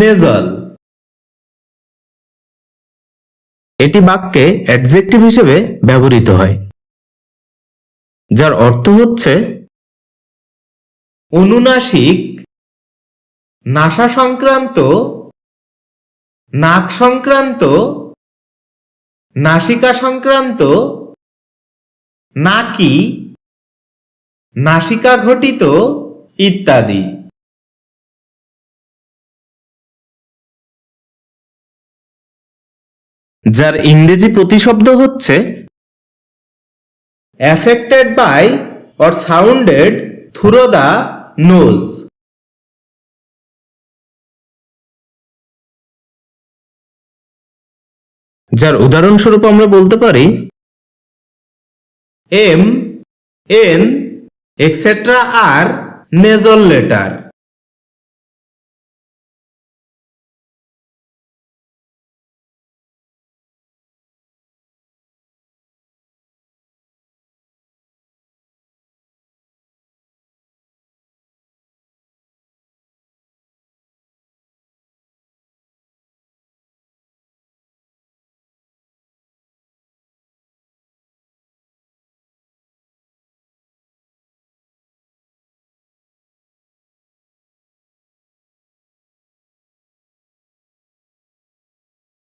নেজল এটি বাক্যে অ্যাডজেক্টিভ হিসেবে ব্যবহৃত হয়, যার অর্থ হচ্ছে অনুনাসিক নাসা সংক্রান্ত নাক সংক্রান্ত নাসিকা সংক্রান্ত নাকি নাসিকা ঘটিত ইত্যাদি। যার ইংরেজি প্রতিশব্দ হচ্ছে affected by or sounded through the nose যার উদাহরণস্বরূপ আমরা বলতে পারি এম এন এক্সেট্রা আর নেজল লেটার